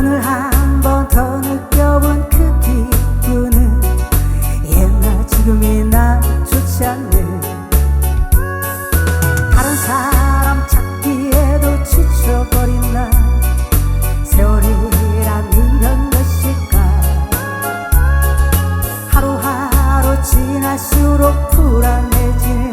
오늘 한 번 더 느껴본 그 기분은 옛날 지금이 나 좋지 않네. 다른 사람 찾기에도 지쳐버린 나 세월이란 이런 것일까? 하루하루 지날수록 불안해지네.